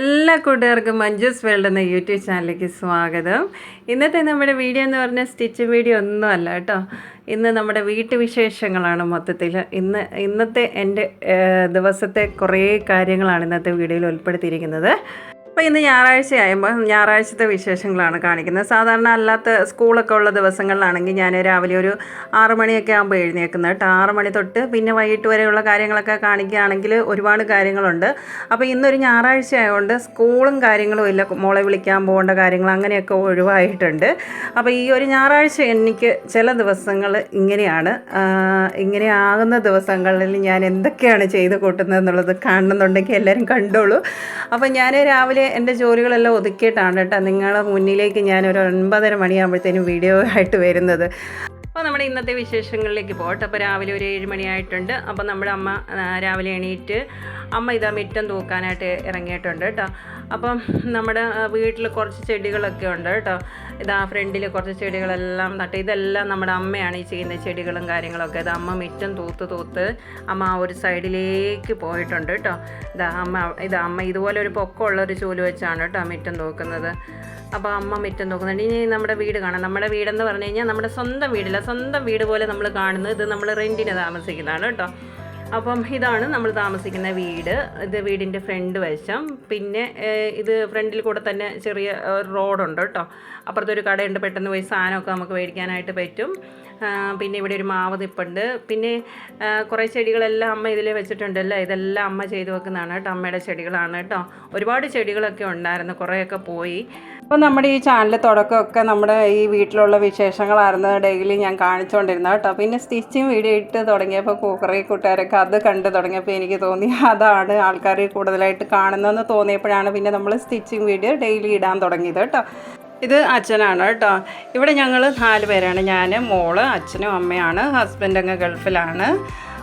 എല്ലാ കൂട്ടുകാർക്കും മഞ്ജുസ് വേൾഡ് എന്ന യൂട്യൂബ് ചാനലിലേക്ക് സ്വാഗതം. ഇന്നത്തെ നമ്മുടെ വീഡിയോ എന്ന് പറഞ്ഞാൽ സ്റ്റിച്ച് വീഡിയോ ഒന്നുമല്ല കേട്ടോ. ഇന്ന് നമ്മുടെ വീട്ടുവിശേഷങ്ങളാണ് മൊത്തത്തിൽ. ഇന്ന് ഇന്നത്തെ എന്റെ ദിവസത്തെ കുറേ കാര്യങ്ങളാണ് ഇന്നത്തെ വീഡിയോയിൽ ഉൾപ്പെടുത്തിയിരിക്കുന്നത്. അപ്പോൾ ഇന്ന് ഞായറാഴ്ചയാകുമ്പോൾ ഞായറാഴ്ചത്തെ വിശേഷങ്ങളാണ് കാണിക്കുന്നത്. സാധാരണ അല്ലാത്ത സ്കൂളൊക്കെ ഉള്ള ദിവസങ്ങളിലാണെങ്കിൽ ഞാൻ രാവിലെ ഒരു ആറ് മണിയൊക്കെ ആകുമ്പോൾ എഴുന്നേക്കുന്നത് കേട്ടോ. ആറ് മണി തൊട്ട് പിന്നെ വൈകിട്ട് വരെയുള്ള കാര്യങ്ങളൊക്കെ കാണിക്കുകയാണെങ്കിൽ ഒരുപാട് കാര്യങ്ങളുണ്ട്. അപ്പോൾ ഇന്നൊരു ഞായറാഴ്ച ആയതുകൊണ്ട് സ്കൂളും കാര്യങ്ങളും ഇല്ല. മോളെ വിളിക്കാൻ പോകേണ്ട കാര്യങ്ങൾ അങ്ങനെയൊക്കെ ഒഴിവായിട്ടുണ്ട്. അപ്പോൾ ഈ ഒരു ഞായറാഴ്ച എനിക്ക് ചില ദിവസങ്ങൾ ഇങ്ങനെയാണ്. ഇങ്ങനെ ആകുന്ന ദിവസങ്ങളിൽ ഞാൻ എന്തൊക്കെയാണ് ചെയ്ത് കൂട്ടുന്നത് എന്നുള്ളത് കാണുന്നുണ്ടെങ്കിൽ എല്ലാവരും കണ്ടോളൂ. അപ്പോൾ ഞാൻ രാവിലെ എന്റെ ജോലികളെല്ലാം ഒതുക്കിയിട്ടാണ് കേട്ടോ നിങ്ങളുടെ മുന്നിലേക്ക് ഞാൻ ഒരു ഒൻപതര മണിയാകുമ്പോഴത്തേനും വീഡിയോ ആയിട്ട് വരുന്നത്. അപ്പോൾ നമ്മുടെ ഇന്നത്തെ വിശേഷങ്ങളിലേക്ക് പോകട്ടെ. അപ്പോൾ രാവിലെ ഒരു ഏഴ് മണിയായിട്ടുണ്ട്. അപ്പോൾ നമ്മുടെ അമ്മ രാവിലെ എണീറ്റ് അമ്മ ഇതാ മിറ്റം തൂക്കാനായിട്ട് ഇറങ്ങിയിട്ടുണ്ട് കേട്ടോ. അപ്പം നമ്മുടെ വീട്ടിൽ കുറച്ച് ചെടികളൊക്കെ ഉണ്ട് കേട്ടോ. ഇതാ ഫ്രണ്ടിൽ കുറച്ച് ചെടികളെല്ലാം നട്ട്. ഇതെല്ലാം നമ്മുടെ അമ്മയാണ് ഈ ചെയ്യുന്ന ചെടികളും കാര്യങ്ങളൊക്കെ. ഇത് അമ്മ മിറ്റം തൂത്ത് തൂത്ത് അമ്മ ആ ഒരു സൈഡിലേക്ക് പോയിട്ടുണ്ട് കേട്ടോ. ഇതാ അമ്മ ഇതാ അമ്മ ഇതുപോലെ ഒരു പൊക്കമുള്ള ഒരു ചൂൽ വെച്ചാണ് കേട്ടോ മിറ്റം തൂക്കുന്നത്. അപ്പോൾ അമ്മ മിറ്റം നോക്കുന്നുണ്ട് ഇനി നമ്മുടെ വീട് കാണാം. നമ്മുടെ വീടെന്ന് പറഞ്ഞു കഴിഞ്ഞാൽ നമ്മുടെ സ്വന്തം വീടില്ല. സ്വന്തം വീട് പോലെ നമ്മൾ കാണുന്നത് ഇത് നമ്മൾ റെന്റിന് താമസിക്കുന്നതാണ് കേട്ടോ. അപ്പം ഇതാണ് നമ്മൾ താമസിക്കുന്ന വീട്. ഇത് വീടിന്റെ ഫ്രണ്ട് വശം. പിന്നെ ഇത് ഫ്രണ്ടിൽ കൂടെ തന്നെ ചെറിയ റോഡുണ്ട് കേട്ടോ. അപ്പുറത്തൊരു കടയുണ്ട്. പെട്ടെന്ന് പോയി സാധനമൊക്കെ നമുക്ക് മേടിക്കാനായിട്ട് പറ്റും. പിന്നെ ഇവിടെ ഒരു മാവ് നിപ്പുണ്ട്. പിന്നെ കുറേ ചെടികളെല്ലാം അമ്മ ഇതിൽ വെച്ചിട്ടുണ്ടല്ലോ. ഇതെല്ലാം അമ്മ ചെയ്തു വെക്കുന്നതാണ് കേട്ടോ അമ്മയുടെ ചെടികളാണ് കേട്ടോ. ഒരുപാട് ചെടികളൊക്കെ ഉണ്ടായിരുന്നു കുറേയൊക്കെ പോയി. അപ്പോൾ നമ്മുടെ ഈ ചാനൽ തുടക്കമൊക്കെ നമ്മുടെ ഈ വീട്ടിലുള്ള വിശേഷങ്ങളായിരുന്നു ഡെയിലി ഞാൻ കാണിച്ചുകൊണ്ടിരുന്നത് കേട്ടോ. പിന്നെ സ്റ്റിച്ചിങ് വീഡിയോ ഇട്ട് തുടങ്ങിയപ്പോൾ കുറേ കൂട്ടുകാരൊക്കെ അത് കണ്ട് തുടങ്ങിയപ്പോൾ എനിക്ക് തോന്നി അതാണ് ആൾക്കാർ കൂടുതലായിട്ട് കാണുന്നതെന്ന് തോന്നിയപ്പോഴാണ് പിന്നെ നമ്മൾ സ്റ്റിച്ചിങ് വീഡിയോ ഡെയിലി ഇടാൻ തുടങ്ങിയത് കേട്ടോ. ഇത് അച്ഛനാണ് കേട്ടോ. ഇവിടെ ഞങ്ങൾ നാല് പേരാണ്. ഞാൻ മോൾ അച്ഛനും അമ്മയാണ്. ഹസ്ബൻഡ് അങ്ങ് ഗൾഫിലാണ്.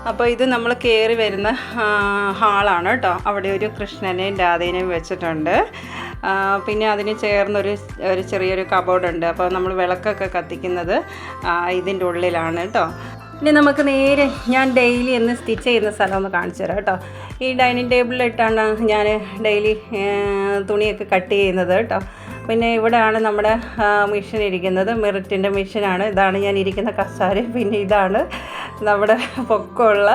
അപ്പോൾ ഇത് നമ്മൾ കയറി വരുന്ന ഹാളാണ് കേട്ടോ. അവിടെ ഒരു കൃഷ്ണനെയും രാധേനെയും വെച്ചിട്ടുണ്ട്. പിന്നെ അതിന് ചേർന്നൊരു ഒരു ചെറിയൊരു കബോർഡ് ഉണ്ട്. അപ്പോൾ നമ്മൾ വിളക്കൊക്കെ കത്തിക്കുന്നത് ഇതിന്റെ ഉള്ളിലാണ് കേട്ടോ. ഇനി നമുക്ക് നേരെ ഞാൻ ഡെയിലി എന്ന് സ്റ്റിച്ച് ചെയ്യുന്ന സ്ഥലം ഒന്ന് കാണിച്ചു തരാം കേട്ടോ. ഈ ഡൈനിങ് ടേബിളിലിട്ടാണ് ഞാൻ ഡെയിലി തുണിയൊക്കെ കട്ട് ചെയ്യുന്നത് കേട്ടോ. പിന്നെ ഇവിടെയാണ് നമ്മുടെ മെഷീൻ ഇരിക്കുന്നത്. മെറിറ്റിന്റെ മെഷീനാണ് ഇതാണ് ഞാൻ ഇരിക്കുന്ന കസാര. പിന്നെ ഇതാണ് നമ്മുടെ പൊക്കമുള്ള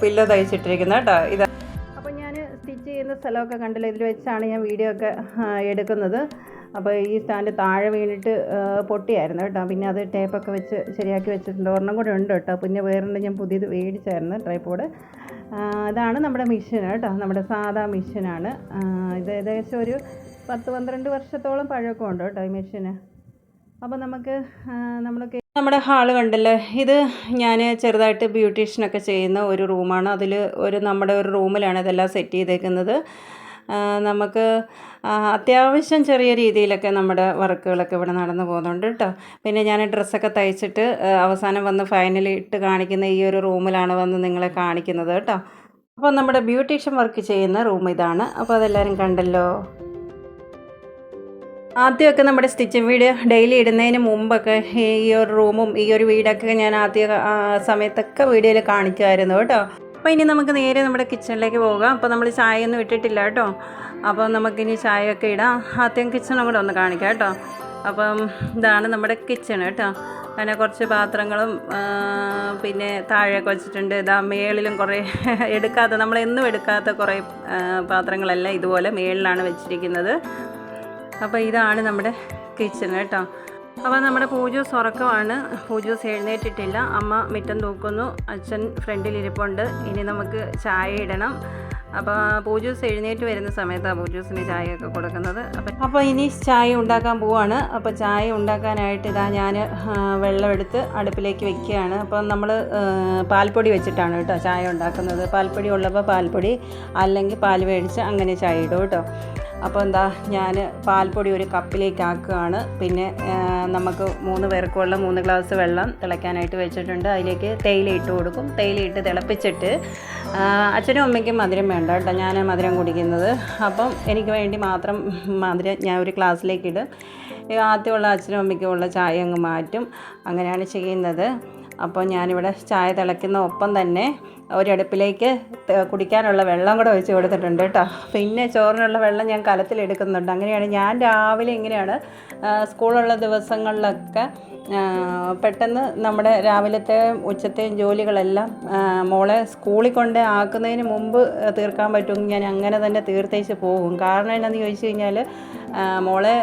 പില്ലോ തയ്ച്ചിട്ടിരിക്കുന്നത് കേട്ടോ. ഇത് അപ്പോൾ ഞാൻ സ്റ്റിച്ച് ചെയ്യുന്ന സ്ഥലമൊക്കെ കണ്ടില്ല? ഇതിൽ വെച്ചാണ് ഞാൻ വീഡിയോ ഒക്കെ എടുക്കുന്നത്. അപ്പോൾ ഈ സ്റ്റാൻഡ് താഴെ വീണിട്ട് പൊട്ടിയായിരുന്നു കേട്ടോ. പിന്നെ അത് ടേപ്പൊക്കെ വെച്ച് ശരിയാക്കി വെച്ചിട്ടുണ്ട്. ഒരെണ്ണം കൂടെ ഉണ്ട് കേട്ടോ. പിന്നെ വേറെ ഞാൻ പുതിയത് മേടിച്ചായിരുന്നു ട്രൈപ്പോഡ് ഇതാണ് നമ്മുടെ മിഷൻ കേട്ടോ. നമ്മുടെ സാധാ മിഷനാണ് ഇത് ഏകദേശം ഒരു പത്ത് പന്ത്രണ്ട് വർഷത്തോളം പഴക്കം ഉണ്ട് കേട്ടോ ഈ മെഷീന്. അപ്പോൾ നമുക്ക് നമ്മൾ നമ്മുടെ ഹാൾ കണ്ടല്ലോ? ഇത് ഞാൻ ചെറുതായിട്ട് ബ്യൂട്ടീഷ്യനൊക്കെ ചെയ്യുന്ന ഒരു റൂമാണ്. അതിൽ ഒരു നമ്മുടെ ഒരു റൂമിലാണ് ഇതെല്ലാം സെറ്റ് ചെയ്തേക്കുന്നത്. നമുക്ക് അത്യാവശ്യം ചെറിയ രീതിയിലൊക്കെ നമ്മുടെ വർക്കുകളൊക്കെ ഇവിടെ നടന്നു പോകുന്നുണ്ട് കേട്ടോ. പിന്നെ ഞാൻ ഡ്രസ്സൊക്കെ തയ്ച്ചിട്ട് അവസാനം വന്ന് ഫൈനലി ഇട്ട് കാണിക്കുന്ന ഈ ഒരു റൂമിലാണ് വന്ന് നിങ്ങളെ കാണിക്കുന്നത് കേട്ടോ. അപ്പോൾ നമ്മുടെ ബ്യൂട്ടീഷ്യൻ വർക്ക് ചെയ്യുന്ന റൂം ഇതാണ്. അപ്പോൾ അതെല്ലാവരും കണ്ടല്ലോ? ആദ്യമൊക്കെ നമ്മുടെ സ്റ്റിച്ചിങ് വീഡിയോ ഡെയിലി ഇടുന്നതിന് മുമ്പൊക്കെ ഈ ഒരു റൂമും ഈ ഒരു വീടൊക്കെ ഞാൻ ആദ്യ സമയത്തൊക്കെ വീഡിയോയിൽ കാണിക്കുമായിരുന്നു കേട്ടോ. അപ്പോൾ ഇനി നമുക്ക് നേരെ നമ്മുടെ കിച്ചണിലേക്ക് പോകാം. അപ്പോൾ നമ്മൾ ചായ ഒന്നും ഇട്ടിട്ടില്ല കേട്ടോ. അപ്പോൾ നമുക്കിനി ചായയൊക്കെ ഇടാം. ആദ്യം കിച്ചണും കൂടെ ഒന്ന് കാണിക്കാം കേട്ടോ. അപ്പം ഇതാണ് നമ്മുടെ കിച്ചൺ കേട്ടോ. അങ്ങനെ കുറച്ച് പാത്രങ്ങളും പിന്നെ താഴെയൊക്കെ വെച്ചിട്ടുണ്ട്. ഇതാ മേളിലും കുറേ എടുക്കാത്ത നമ്മളെന്നും എടുക്കാത്ത കുറേ പാത്രങ്ങളെല്ലാം ഇതുപോലെ മേളിലാണ് വെച്ചിരിക്കുന്നത്. അപ്പോൾ ഇതാണ് നമ്മുടെ കിച്ചൺ കേട്ടോ. അപ്പോൾ നമ്മുടെ പൂജൂസ് ഉറക്കമാണ്. പൂജൂസ് എഴുന്നേറ്റിട്ടില്ല. അമ്മ മിറ്റം തൂക്കുന്നു. അച്ഛൻ ഫ്രണ്ടിൽ ഇരിപ്പുണ്ട്. ഇനി നമുക്ക് ചായ ഇടണം. അപ്പോൾ പൂജൂസ് എഴുന്നേറ്റ് വരുന്ന സമയത്താണ് പൂജൂസിന് ചായയൊക്കെ കൊടുക്കുന്നത്. അപ്പം അപ്പോൾ ഇനി ചായ ഉണ്ടാക്കാൻ പോവാണ്. അപ്പോൾ ചായ ഉണ്ടാക്കാനായിട്ട് ഇതാ ഞാൻ വെള്ളമെടുത്ത് അടുപ്പിലേക്ക് വെക്കുകയാണ്. അപ്പം നമ്മൾ പാൽപ്പൊടി വെച്ചിട്ടാണ് കേട്ടോ ചായ ഉണ്ടാക്കുന്നത്. പാൽപ്പൊടി ഉള്ളപ്പോൾ പാൽപ്പൊടി അല്ലെങ്കിൽ പാൽ മേടിച്ച് അങ്ങനെ ചായ ഇടും കേട്ടോ. അപ്പോൾ എന്താ ഞാൻ പാൽപ്പൊടി ഒരു കപ്പിലേക്ക് ആക്കുകയാണ്. പിന്നെ നമുക്ക് മൂന്ന് പേർക്കുള്ള മൂന്ന് ഗ്ലാസ് വെള്ളം തിളയ്ക്കാനായിട്ട് വെച്ചിട്ടുണ്ട്. അതിലേക്ക് തേയില ഇട്ട് കൊടുക്കും. തേയില ഇട്ട് തിളപ്പിച്ചിട്ട് അച്ഛനും അമ്മയ്ക്കും മധുരം വേണ്ട കേട്ടോ. ഞാൻ മധുരം കുടിക്കുന്നത്. അപ്പം എനിക്ക് വേണ്ടി മാത്രം മധുരം ഞാൻ ഒരു ഗ്ലാസ്സിലേക്ക് ഇടും. ആദ്യമുള്ള അച്ഛനും അമ്മയ്ക്കും ഉള്ള ചായ അങ്ങ് മാറ്റും. അങ്ങനെയാണ് ചെയ്യുന്നത്. അപ്പോൾ ഞാനിവിടെ ചായ തിളയ്ക്കുന്ന ഒപ്പം തന്നെ ഒരടുപ്പിലേക്ക് കുടിക്കാനുള്ള വെള്ളം കൂടെ ഒഴിച്ച് കൊടുത്തിട്ടുണ്ട് കേട്ടോ. പിന്നെ ചോറിനുള്ള വെള്ളം ഞാൻ കലത്തിലെടുക്കുന്നുണ്ട്. അങ്ങനെയാണ് ഞാൻ രാവിലെ ഇങ്ങനെയാണ് സ്കൂളുള്ള ദിവസങ്ങളിലൊക്കെ പെട്ടെന്ന് നമ്മുടെ രാവിലത്തെ ഉച്ചത്തെയും ജോലികളെല്ലാം മോളെ സ്കൂളിൽ കൊണ്ട് ആക്കുന്നതിന് മുമ്പ് തീർക്കാൻ പറ്റുമെങ്കിൽ ഞാൻ അങ്ങനെ തന്നെ തീർത്തേച്ച് പോകും. കാരണം എന്നാന്ന് ചോദിച്ചു കഴിഞ്ഞാൽ മോളെ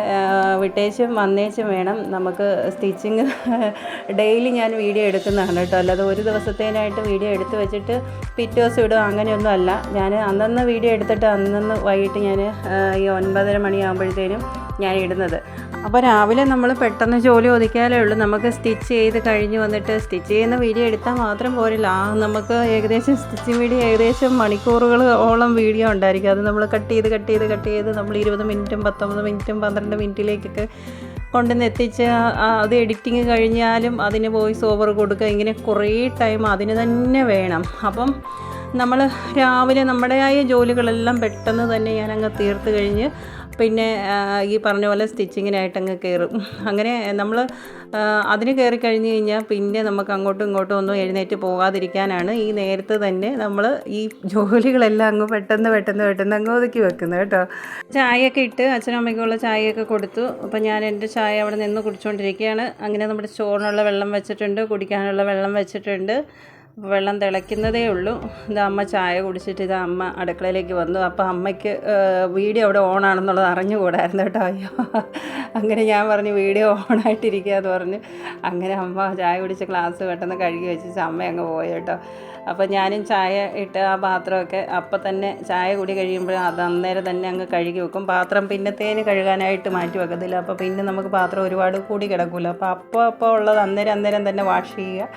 വിട്ടേച്ചും വന്നേച്ചും വേണം നമുക്ക് സ്റ്റിച്ചിങ് ഡെയിലി ഞാൻ വീഡിയോ എടുക്കുന്നതാണ് കേട്ടോ. അല്ലാതെ ഒരു ദിവസത്തേനായിട്ട് വീഡിയോ എടുത്ത് വെച്ചിട്ട് പിറ്റേ ദിവസം ഇടും അങ്ങനെയൊന്നും അല്ല. ഞാൻ അന്നന്ന് വീഡിയോ എടുത്തിട്ട് അന്നന്ന് വൈകിട്ട് ഞാൻ ഈ ഒൻപതര മണിയാകുമ്പോഴത്തേനും ഞാൻ ഇടുന്നത്. അപ്പോൾ രാവിലെ നമ്മൾ പെട്ടെന്ന് ജോലി ഒതുക്കിയാലേ ഉള്ളൂ. നമുക്ക് സ്റ്റിച്ച് ചെയ്ത് കഴിഞ്ഞ് വന്നിട്ട് സ്റ്റിച്ച് ചെയ്യുന്ന വീഡിയോ എടുത്താൽ മാത്രം പോരില്ല. ആ നമുക്ക് ഏകദേശം സ്റ്റിച്ചിങ് വീഡിയോ ഏകദേശം മണിക്കൂറുകൾ ഓളം വീഡിയോ ഉണ്ടായിരിക്കും. അത് നമ്മൾ കട്ട് ചെയ്ത് കട്ട് ചെയ്ത് കട്ട് ചെയ്ത് നമ്മൾ ഇരുപത് മിനിറ്റും പത്തൊമ്പത് മിനിറ്റും പന്ത്രണ്ട് മിനിറ്റിലേക്കൊക്കെ കൊണ്ടുവന്ന് എത്തിച്ച് അത് എഡിറ്റിങ് കഴിഞ്ഞാലും അതിന് വോയിസ് ഓവർ കൊടുക്കുക. ഇങ്ങനെ കുറേ ടൈം അതിന് തന്നെ വേണം. അപ്പം നമ്മൾ രാവിലെ നമ്മുടേതായ ജോലികളെല്ലാം പെട്ടെന്ന് തന്നെ ഞാനങ്ങ് തീർത്ത് കഴിഞ്ഞ് പിന്നെ ഈ പറഞ്ഞ പോലെ സ്റ്റിച്ചിങ്ങിനായിട്ട് അങ്ങ് കയറും. അങ്ങനെ നമ്മൾ അതിന് കയറി കഴിഞ്ഞ് കഴിഞ്ഞാൽ പിന്നെ നമുക്ക് അങ്ങോട്ടും ഇങ്ങോട്ടും ഒന്നും എഴുന്നേറ്റ് പോകാതിരിക്കാനാണ് ഈ നേരത്തെ തന്നെ നമ്മൾ ഈ ജോലികളെല്ലാം അങ്ങ് പെട്ടെന്ന് പെട്ടെന്ന് പെട്ടെന്ന് അങ്ങ് ഒതുക്കി വെക്കുന്നത് കേട്ടോ. ചായയൊക്കെ ഇട്ട് അച്ഛനും അമ്മയ്ക്കുള്ള ചായയൊക്കെ കൊടുത്തു. അപ്പം ഞാൻ എന്റെ ചായ അവിടെ നിന്ന് കുടിച്ചുകൊണ്ടിരിക്കുകയാണ് അങ്ങനെ നമ്മുടെ ചോറിനുള്ള വെള്ളം വെച്ചിട്ടുണ്ട് കുടിക്കാനുള്ള വെള്ളം വെച്ചിട്ടുണ്ട്. വെള്ളം തിളയ്ക്കുന്നതേ ഉള്ളൂ. ഇത് അമ്മ ചായ കുടിച്ചിട്ട് ഇത് അമ്മ അടുക്കളയിലേക്ക് വന്നു. അപ്പോൾ അമ്മയ്ക്ക് വീഡിയോ അവിടെ ഓണാണെന്നുള്ളത് അറിഞ്ഞുകൂടായിരുന്നു കേട്ടോ. അയ്യോ. അങ്ങനെ ഞാൻ പറഞ്ഞു വീഡിയോ ഓണായിട്ടിരിക്കുക എന്ന് പറഞ്ഞു. അങ്ങനെ അമ്മ ചായ കുടിച്ച് ക്ലാസ് പെട്ടെന്ന് കഴുകി വെച്ച് അമ്മ അങ്ങ് പോയി കേട്ടോ. അപ്പോൾ ഞാനും ചായ ഇട്ട് ആ പാത്രമൊക്കെ അപ്പം തന്നെ ചായ കൂടി കഴിയുമ്പോൾ അത് അന്നേരം തന്നെ അങ്ങ് കഴുകി വെക്കും. പാത്രം പിന്നത്തേന് കഴുകാനായിട്ട് മാറ്റി വെക്കത്തില്ല. അപ്പോൾ പിന്നെ നമുക്ക് പാത്രം ഒരുപാട് കൂടി കിടക്കില്ല അപ്പോൾ അപ്പോൾ അപ്പോൾ ഉള്ളത് അന്നേരം അന്നേരം തന്നെ വാഷ് ചെയ്യുക.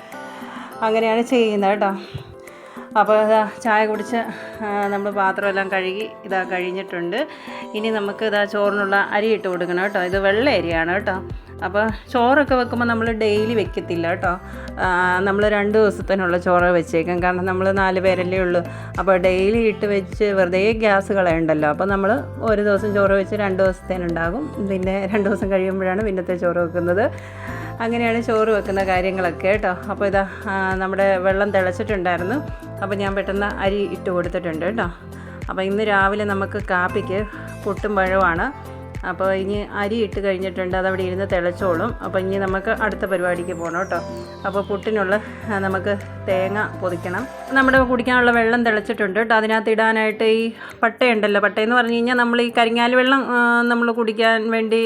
അങ്ങനെയാണ് ചെയ്യുന്നത് കേട്ടോ. അപ്പോൾ ഇതാ ചായ കുടിച്ച് നമ്മൾ പാത്രമെല്ലാം കഴുകി ഇതാ കഴിഞ്ഞിട്ടുണ്ട്. ഇനി നമുക്ക് ഇതാ ചോറിനുള്ള അരി ഇട്ട് കൊടുക്കണം കേട്ടോ. ഇത് വെള്ള അരിയാണ് കേട്ടോ. അപ്പോൾ ചോറൊക്കെ വെക്കുമ്പോൾ നമ്മൾ ഡെയിലി വെക്കത്തില്ല കേട്ടോ. നമ്മൾ രണ്ട് ദിവസത്തിനുള്ള ചോറ് വെച്ചേക്കും. കാരണം നമ്മൾ നാല് പേരല്ലേ ഉള്ളൂ. അപ്പോൾ ഡെയിലി ഇട്ട് വെച്ച് വെറുതെ ഗ്യാസ് കളയണ്ടല്ലോ. അപ്പോൾ നമ്മൾ ഒരു ദിവസം ചോറ് വെച്ച് രണ്ട് ദിവസത്തേനുണ്ടാകും. പിന്നെ രണ്ട് ദിവസം കഴിയുമ്പോഴാണ് പിന്നത്തെ ചോറ് വെക്കുന്നത്. അങ്ങനെയാണ് ചോറ് വെക്കുന്ന കാര്യങ്ങളൊക്കെ കേട്ടോ. അപ്പോൾ ഇതാ നമ്മുടെ വെള്ളം തിളച്ചിട്ടുണ്ടായിരുന്നു. അപ്പോൾ ഞാൻ പെട്ടെന്ന് അരി ഇട്ട് കൊടുത്തിട്ടുണ്ട് കേട്ടോ. അപ്പോൾ ഇന്ന് രാവിലെ നമുക്ക് കാപ്പിക്ക് പുട്ടും പഴവുമാണ്. അപ്പോൾ ഇനി അരി ഇട്ട് കഴിഞ്ഞിട്ടുണ്ട് അതവിടെ ഇരുന്ന് തിളച്ചോളും. അപ്പോൾ ഇനി നമുക്ക് അടുത്ത പരിപാടിക്ക് പോകണം കേട്ടോ. അപ്പോൾ പുട്ടിനുള്ള നമുക്ക് തേങ്ങ പൊതിക്കണം. നമ്മുടെ കുടിക്കാനുള്ള വെള്ളം തിളച്ചിട്ടുണ്ട് കേട്ടോ. അതിനകത്ത് ഇടാനായിട്ട് ഈ പട്ടയുണ്ടല്ലോ. പട്ടയെന്ന് പറഞ്ഞു കഴിഞ്ഞാൽ നമ്മൾ ഈ കരിങ്ങാലി വെള്ളം നമ്മൾ കുടിക്കാൻ വേണ്ടി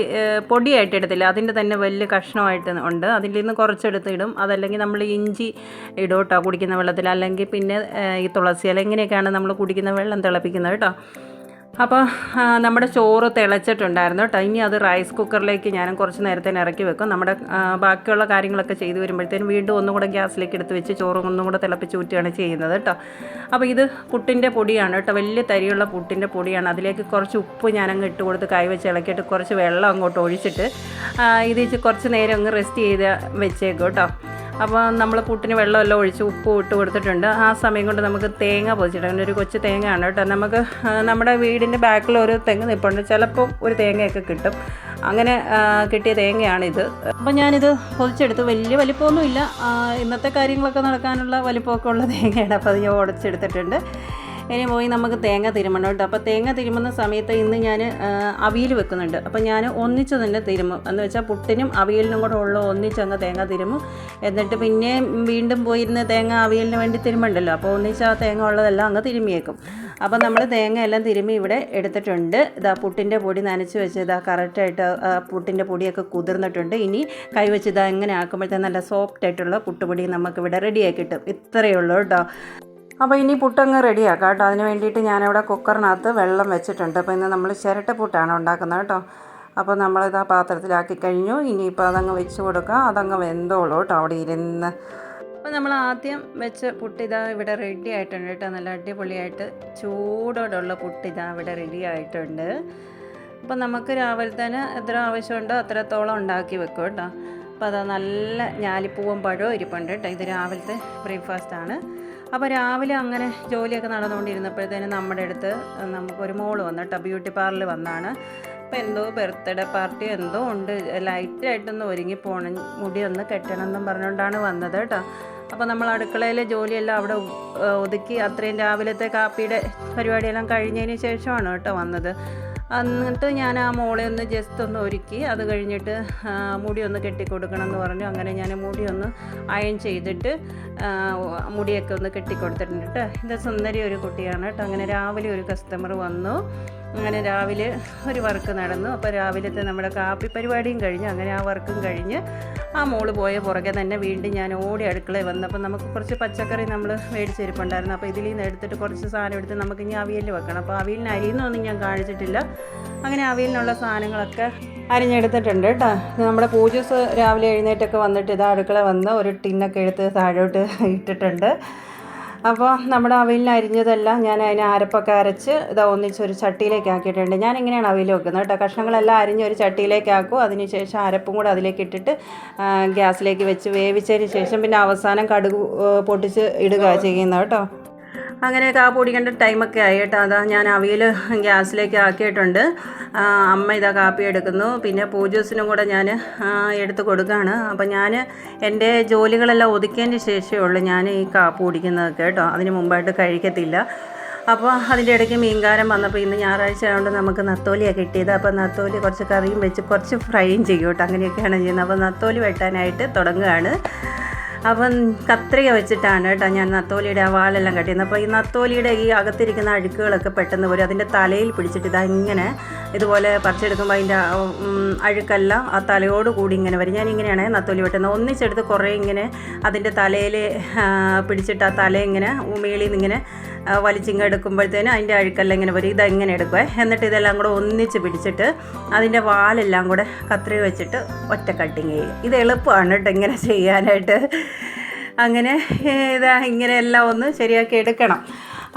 പൊടിയായിട്ട് എടുത്തില്ല അതിന്റെ തന്നെ വലിയ കഷ്ണമായിട്ട് ഉണ്ട്. അതിൽ നിന്ന് കുറച്ചെടുത്തിടും അതല്ലെങ്കിൽ നമ്മൾ ഇഞ്ചി ഇടും കേട്ടോ കുടിക്കുന്ന വെള്ളത്തിൽ. അല്ലെങ്കിൽ പിന്നെ ഈ തുളസി ഇല ഇങ്ങനെയൊക്കെയാണ് നമ്മൾ കുടിക്കുന്ന വെള്ളം തിളപ്പിക്കുന്നത് കേട്ടോ. അപ്പോൾ നമ്മുടെ ചോറ് തിളച്ചിട്ടുണ്ടായിരുന്നു കേട്ടോ ഇനി അത് റൈസ് കുക്കറിലേക്ക് ഞാൻ കുറച്ച് നേരത്തേന് ഇറക്കി വെക്കും. നമ്മുടെ ബാക്കിയുള്ള കാര്യങ്ങളൊക്കെ ചെയ്തു വരുമ്പോഴത്തേനും വീണ്ടും ഒന്നും കൂടെ ഗ്യാസിലേക്ക് എടുത്ത് വെച്ച് ചോറ് ഒന്നും കൂടെ തിളപ്പിച്ച് ഊറ്റുകയാണ് ചെയ്യുന്നത് കേട്ടോ അപ്പോൾ ഇത് പുട്ടിന്റെ പൊടിയാണ് കേട്ടോ വലിയ തരിയുള്ള പുട്ടിന്റെ പൊടിയാണ്. അതിലേക്ക് കുറച്ച് ഉപ്പ് ഞാനങ്ങ് ഇട്ട് കൊടുത്ത് കൈ വെച്ച് ഇളക്കിയിട്ട് കുറച്ച് വെള്ളം അങ്ങോട്ട് ഒഴിച്ചിട്ട് ഇത് കുറച്ച് നേരം അങ്ങ് റെസ്റ്റ് ചെയ്ത് വെച്ചേക്കും കേട്ടോ അപ്പോൾ നമ്മൾ പുട്ടിന് വെള്ളമെല്ലാം ഒഴിച്ച് ഉപ്പ് ഇട്ട് കൊടുത്തിട്ടുണ്ട്. ആ സമയം കൊണ്ട് നമുക്ക് തേങ്ങ പൊതിച്ചിട്ട് അങ്ങനെ ഒരു കൊച്ചു തേങ്ങയാണ് കേട്ടോ. നമുക്ക് നമ്മുടെ വീടിന്റെ ബാക്കിൽ ഒരു തെങ്ങ് നിൽപ്പുണ്ട് ചിലപ്പോൾ ഒരു തേങ്ങയൊക്കെ കിട്ടും. അങ്ങനെ കിട്ടിയ തേങ്ങയാണിത്. അപ്പോൾ ഞാനിത് പൊതിച്ചെടുത്ത് വലിയ വലിപ്പമൊന്നുമില്ല. ഇന്നത്തെ കാര്യങ്ങളൊക്കെ നടക്കാനുള്ള വലിപ്പമൊക്കെ ഉള്ള തേങ്ങയാണ്. അപ്പോൾ അത് ഞാൻ ഉടച്ചെടുത്തിട്ടുണ്ട്. ഇനി പോയി നമുക്ക് തേങ്ങ തിരുമണം കേട്ടോ. അപ്പോൾ തേങ്ങ തിരുമുന്ന സമയത്ത് ഇന്ന് ഞാൻ അവിയൽ വെക്കുന്നുണ്ട്. അപ്പോൾ ഞാൻ ഒന്നിച്ച് തന്നെ തിരുമും. എന്ന് വെച്ചാൽ പുട്ടിനും അവിയലിനും കൂടെ ഉള്ള ഒന്നിച്ച് അങ്ങ് തേങ്ങ തിരുമും. എന്നിട്ട് പിന്നെ വീണ്ടും പോയിരുന്ന് തേങ്ങ അവിയലിന് വേണ്ടി തിരുമണ്ടല്ലോ. അപ്പോൾ ഒന്നിച്ച് ആ തേങ്ങ ഉള്ളതെല്ലാം അങ്ങ് തിരുമിയേക്കും. അപ്പോൾ നമ്മൾ തേങ്ങ എല്ലാം തിരുമ്മി ഇവിടെ എടുത്തിട്ടുണ്ട്. ഇതാ പുട്ടിന്റെ പൊടി നനച്ച് വെച്ച് ഇതാ കറക്റ്റായിട്ട് പുട്ടിന്റെ പൊടിയൊക്കെ കുതിർന്നിട്ടുണ്ട്. ഇനി കൈവച്ച് ഇതാ ഇങ്ങനെ ആക്കുമ്പോഴത്തേക്ക് നല്ല സോഫ്റ്റ് ആയിട്ടുള്ള പുട്ടുപൊടി നമുക്ക് ഇവിടെ റെഡിയാക്കി കിട്ടും ഇത്രയേ ഉള്ളൂ കേട്ടോ. അപ്പോൾ ഇനി പുട്ടങ്ങ് റെഡിയാക്കാം കേട്ടോ അതിന് വേണ്ടിയിട്ട് ഞാനിവിടെ കുക്കറിനകത്ത് വെള്ളം വെച്ചിട്ടുണ്ട്. അപ്പോൾ ഇന്ന് നമ്മൾ ചിരട്ട പുട്ടാണ് ഉണ്ടാക്കുന്നത് കേട്ടോ. അപ്പോൾ നമ്മളിത് ആ പാത്രത്തിലാക്കി കഴിഞ്ഞു. ഇനിയിപ്പോൾ അതങ്ങ് വെച്ച് കൊടുക്കുക അതങ്ങ് വെന്തോളൂ കേട്ടോ അവിടെ ഇരുന്ന്. അപ്പോൾ നമ്മൾ ആദ്യം വെച്ച പുട്ടിതാ ഇവിടെ റെഡി ആയിട്ടുണ്ട് കേട്ടോ. നല്ല അടിപൊളിയായിട്ട് ചൂടോടുള്ള പുട്ടിതാ ഇവിടെ റെഡി ആയിട്ടുണ്ട്. അപ്പോൾ നമുക്ക് രാവിലെ തന്നെ എത്ര ആവശ്യമുണ്ടോ അത്രത്തോളം ഉണ്ടാക്കി വെക്കും കേട്ടോ. അപ്പോൾ അത് നല്ല ഞാലിപ്പൂവും പഴവും ഇരിപ്പുണ്ട് കേട്ടോ. ഇത് രാവിലത്തെ ബ്രേക്ക്ഫാസ്റ്റ് ആണ് അപ്പോൾ രാവിലെ അങ്ങനെ ജോലിയൊക്കെ നടന്നുകൊണ്ടിരുന്നപ്പോഴത്തേനും നമ്മുടെ അടുത്ത് നമുക്കൊരു മോൾ വന്നു കേട്ടോ. ബ്യൂട്ടി പാർലർ വന്നാണ്. അപ്പോൾ എന്തോ ബർത്ത്ഡേ പാർട്ടി എന്തോ ഉണ്ട്. ലൈറ്റായിട്ടൊന്ന് ഒരുങ്ങി പോകണം മുടി ഒന്ന് കെട്ടണം എന്നും പറഞ്ഞുകൊണ്ടാണ് വന്നത് കേട്ടോ. അപ്പോൾ നമ്മൾ അടുക്കളയിലെ ജോലിയെല്ലാം അവിടെ ഒതുക്കി അത്രയും രാവിലത്തെ കാപ്പിയുടെ പരിപാടിയെല്ലാം കഴിഞ്ഞതിന് ശേഷമാണ് കേട്ടോ വന്നത്. എന്നിട്ട് ഞാൻ ആ മോളെ ഒന്ന് ജസ്റ്റ് ഒന്ന് ഒരുക്കി. അത് കഴിഞ്ഞിട്ട് മുടി ഒന്ന് കെട്ടിക്കൊടുക്കണം എന്ന് പറഞ്ഞു. അങ്ങനെ ഞാൻ മുടി ഒന്ന് അയൺ ചെയ്തിട്ട് മുടിയൊക്കെ ഒന്ന് കെട്ടിക്കൊടുത്തിട്ടുണ്ട് കേട്ടോ ഇത് സുന്ദരി ഒരു കുട്ടിയാണ് കേട്ടോ അങ്ങനെ രാവിലെ ഒരു കസ്റ്റമർ വന്നു. അങ്ങനെ രാവിലെ ഒരു വർക്ക് നടന്നു. അപ്പോൾ രാവിലത്തെ നമ്മുടെ കാപ്പി പരിപാടിയും കഴിഞ്ഞു. അങ്ങനെ ആ വർക്കും കഴിഞ്ഞ് ആ മോൾ പോയ പുറകെ തന്നെ വീണ്ടും ഞാൻ ഓടി അടുക്കളയിൽ വന്നപ്പോൾ നമുക്ക് കുറച്ച് പച്ചക്കറി നമ്മൾ മേടിച്ചിരിപ്പുണ്ടായിരുന്നു അപ്പോൾ ഇതിൽ നിന്ന് എടുത്തിട്ട് കുറച്ച് സാധനം എടുത്ത് നമുക്ക് ഇനി അവിയലിൽ വെക്കണം. അപ്പോൾ അവിയലിന് അരിയുന്നൊന്നും ഞാൻ കാണിച്ചിട്ടില്ല. അങ്ങനെ അവിയലിനുള്ള സാധനങ്ങളൊക്കെ അരിഞ്ഞെടുത്തിട്ടുണ്ട് കേട്ടോ. നമ്മുടെ പൂജസ് രാവിലെ എഴുന്നേറ്റൊക്കെ വന്നിട്ട് ഇതാ അടുക്കള വന്ന് ഒരു ടിന്നൊക്കെ എടുത്ത് താഴോട്ട് ഇട്ടിട്ടുണ്ട്. അപ്പോൾ നമ്മുടെ അവയിൽ അരിഞ്ഞതെല്ലാം ഞാൻ അതിനെ അരപ്പൊക്കെ അരച്ച് ഇതാ ഒന്നിച്ചൊരു ചട്ടിയിലേക്ക് ആക്കിയിട്ടുണ്ട്. ഞാൻ എങ്ങനെയാണ് അവയിൽ വെക്കുന്നത് കേട്ടോ. കഷ്ണങ്ങളെല്ലാം അരിഞ്ഞ് ഒരു ചട്ടിയിലേക്ക് ആക്കും. അതിനുശേഷം അരപ്പും കൂടെ അതിലേക്ക് ഇട്ടിട്ട് ഗ്യാസിലേക്ക് വെച്ച് വേവിച്ചതിന് ശേഷം പിന്നെ അവസാനം കടുക് പൊട്ടിച്ച് ഇടുക ചെയ്യുന്നത് കേട്ടോ. അങ്ങനെ കാ പൊടിക്കേണ്ട ടൈമൊക്കെ ആയി കേട്ടോ. അതാ ഞാൻ അവിയൽ ഗ്യാസിലേക്ക് ആക്കിയിട്ടുണ്ട്. അമ്മ ഇതാ കാപ്പി എടുക്കുന്നു. പിന്നെ പൂജൂസിനും കൂടെ ഞാൻ എടുത്ത് കൊടുക്കുകയാണ്. അപ്പോൾ ഞാൻ എന്റെ ജോലികളെല്ലാം ഒതുക്കിയതിന് ശേഷമേ ഉള്ളൂ ഞാൻ ഈ കാപ്പ് കുടിക്കുന്നതൊക്കെ കേട്ടോ. അതിന് മുമ്പായിട്ട് കഴിക്കത്തില്ല. അപ്പോൾ അതിന്റെ ഇടയ്ക്ക് മീൻകാരം വന്നപ്പോൾ ഇന്ന് ഞായറാഴ്ച ആയതുകൊണ്ട് നമുക്ക് നത്തോലിയാണ് കിട്ടിയത്. അപ്പോൾ നത്തോലി കുറച്ച് കറിയും വെച്ച് കുറച്ച് ഫ്രൈയും ചെയ്യും കേട്ടോ. അങ്ങനെയൊക്കെയാണ് ചെയ്യുന്നത്. അപ്പോൾ നത്തോലി വെട്ടാനായിട്ട് തുടങ്ങുകയാണ്. അപ്പം കത്രിക വെച്ചിട്ടാണ് കേട്ടോ ഞാൻ നത്തോലിയുടെ ആ വാളെല്ലാം കട്ടിയുന്നത് അപ്പോൾ ഈ നത്തോലിയുടെ ഈ അകത്തിരിക്കുന്ന അഴുക്കുകളൊക്കെ പെട്ടെന്ന് വരും. അതിന്റെ തലയിൽ പിടിച്ചിട്ട് ഇതാ ഇങ്ങനെ ഇതുപോലെ പറിച്ചെടുക്കുമ്പോൾ അതിന്റെ അഴുക്കെല്ലാം ആ തലയോട് കൂടി ഇങ്ങനെ വരും. ഞാൻ ഇങ്ങനെയാണ് നത്തോലി വെട്ടുന്നത്. ഒന്നിച്ചെടുത്ത് കുറേ ഇങ്ങനെ അതിന്റെ തലയിൽ പിടിച്ചിട്ട് ആ തല ഇങ്ങനെ മേളിൽ നിന്ന് ഇങ്ങനെ വലിച്ചിങ്ങ് എടുക്കുമ്പോഴത്തേനും അതിന്റെ അഴുക്കെല്ലാം ഇങ്ങനെ വരും. ഇതെങ്ങനെ എടുക്കുവേ? എന്നിട്ട് ഇതെല്ലാം കൂടെ ഒന്നിച്ച് പിടിച്ചിട്ട് അതിന്റെ വാലെല്ലാം കൂടെ കത്രി വെച്ചിട്ട് ഒറ്റ കട്ടിങ് ചെയ്യും. ഇത് എളുപ്പമാണ് കേട്ടോ ഇങ്ങനെ ചെയ്യാനായിട്ട്. അങ്ങനെ ഇതാ ഇങ്ങനെയെല്ലാം ഒന്ന് ശരിയാക്കി എടുക്കണം.